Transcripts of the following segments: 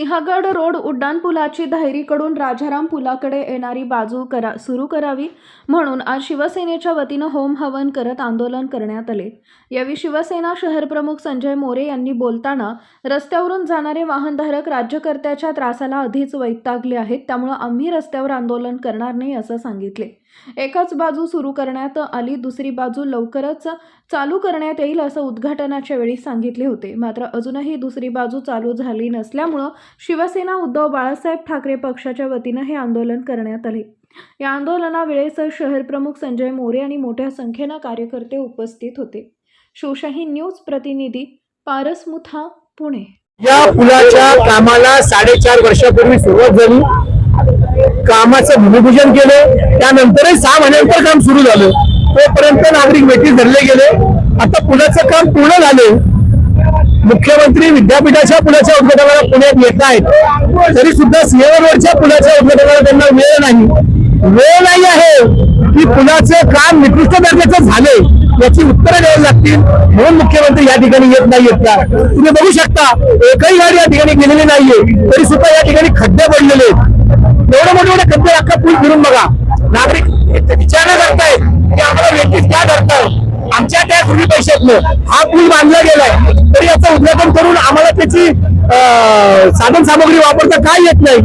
Sinhagad road उड्डाणपुलाची धायरीकडून राजाराम पुलाकडे येणारी बाजू करा सुरू करावी म्हणून आज शिवसेनेच्या वतीनं होम हवन करत आंदोलन करण्यात आले. यावेळी शिवसेना शहरप्रमुख संजय मोरे यांनी बोलताना रस्त्यावरून जाणारे वाहनधारक राज्यकर्त्याच्या त्रासाला आधीच वैतागले आहेत त्यामुळं आम्ही रस्त्यावर आंदोलन करणार नाही असं सांगितले. एकाच बाजू सुरू करण्यात आली दुसरी बाजू लवकरच चालू करण्यात येईल असं उद्घाटनाच्या वेळी सांगितले होते. मात्र अजूनही दुसरी बाजू चालू झाली नसल्यामुळं शिवसेना उद्धव बाळासाहेब ठाकरे पक्षाच्या वतीनं हे आंदोलन करण्यात आले. या आंदोलनावेळेस शहर प्रमुख संजय मोरे आणि मोठ्या संख्येनं कार्यकर्ते उपस्थित होते. शिवशाही न्यूज प्रतिनिधी पारस मुथा पुणे. या पुलाच्या कामाला साडेचार वर्षापूर्वी सुरुवात झाली. कामाचं भूमिपूजन केलं. त्यानंतरही सहा महिन्यानंतर काम सुरू झालं. तोपर्यंत नागरिक वेठी धरले गेले. आता पुण्याचं काम पूर्ण झाले. मुख्यमंत्री विद्यापीठाच्या पुलाच्या उद्घाटनाला पुण्यात येत आहेत. तरी सुद्धा सिंहगडवरच्या पुलाच्या उद्घाटनाला त्यांना वेळ नाही. वेळ नाही आहे की पुलाचं काम निकृष्ट दर्जाचं झालंय याची उत्तरं द्यावी लागतील. म्हणून मुख्यमंत्री या ठिकाणी येत नाहीयेत का? तुम्ही बघू शकता एकही गाडी या ठिकाणी गेलेली नाहीये. तरी सुद्धा या ठिकाणी खड्डे पडलेले आहेत. एवढं मोठे मोठे खड्डे अख्खा पूल फिरून बघा. नागरिक विचारणा करतायत की आम्हाला व्यक्तीच क्या करताय आमच्या त्या कृषी पैशातनं हा पूल बांधला गेलाय. तरी याचं उद्घाटन करून आम्हाला त्याची साधन सामग्री वापरता का येत नाही?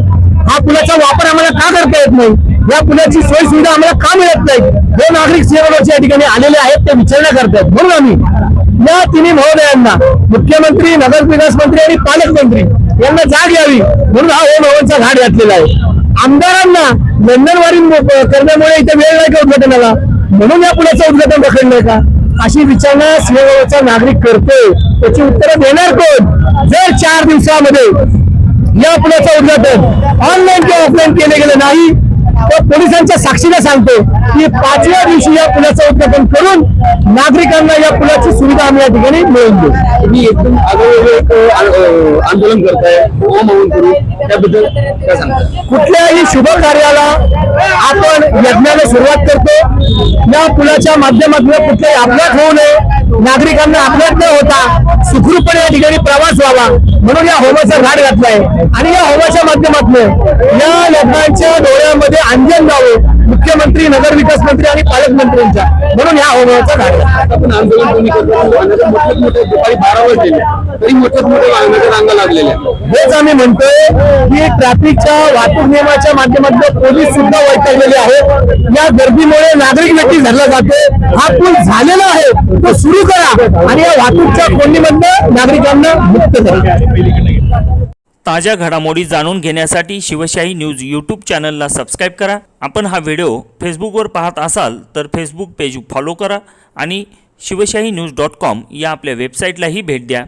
हा पुलाचा वापर आम्हाला का करता येत नाही? या पुलाची सोय सुविधा आम्हाला का मिळत नाही? हे नागरिक सेवकाच्या या ठिकाणी आलेले आहेत ते विचारणा करतायत. म्हणून आम्ही या तिन्ही महोदयांना मुख्यमंत्री नगर विकास मंत्री आणि पालकमंत्री यांना जाग यावी. म्हणून हा ओम हवनचा घाट घातलेला आहे. आमदारांना लंडनवारी करण्यामुळे इथे वेळ नाही का उद्घाटनाला? म्हणून या पुण्याचं उद्घाटन रखडलंय का? अशी विचारणा सिंहगडचा नागरिक करतोय. त्याची उत्तरं देणार कोण? जर चार दिवसामध्ये या पुण्याचं उद्घाटन ऑनलाईन किंवा ऑफलाईन केले गेले नाही पोलिसांच्या साक्षीला सांगतो की पाचव्या दिवशी या पुलाचं उद्घाटन करून नागरिकांना या पुलाची सुविधा आम्ही या ठिकाणी मिळवून देऊ. तुम्ही एकदम एक आंदोलन करताय. हवन करू? त्याबद्दल काय सांगता? कुठल्याही शुभ कार्याला आपण यज्ञाला सुरुवात करतो. या पुलाच्या माध्यमातून कुठलाही अपघात होऊ नये. नागरिकांना अपघात न होता सुखरूपपणे या ठिकाणी प्रवास व्हावा. म्हणून या होमाचा घाट घातलाय. आणि या होमाच्या माध्यमातून या यज्ञांच्या डोळ्यामध्ये अंजन जावं मुख्यमंत्री नगरविकास मंत्री आणि पालकमंत्र्यांच्या म्हणून या होमाचा घाट आंदोलन मोठे मोठे दुपारी बारा वाजले तरी मोठ्या वाहनाच्या रांगा लागलेल्या हेच आम्ही म्हणतोय की ट्रॅफिकच्या वाहतूक नियमाच्या माध्यमातून पोलीस सुद्धा वैतागलेले आहेत. या गर्दीमुळे नागरिक व्यक्ती धरला जातो हा पूल झालेला आहे. तो सुरू करा. आणि या वाहतूकच्या कोंडीमधनं नागरिकांना मुक्त करा. ताज्या घडामोडी जाणून घेण्यासाठी शिवशाही न्यूज यूट्यूब चॅनलला सबस्क्राईब करा. आपण हा व्हिडिओ फेसबुकवर पाहत असाल तर फेसबुक पेज फॉलो करा आणि शिवशाही न्यूज डॉट कॉम या आपल्या वेबसाईटलाही भेट द्या.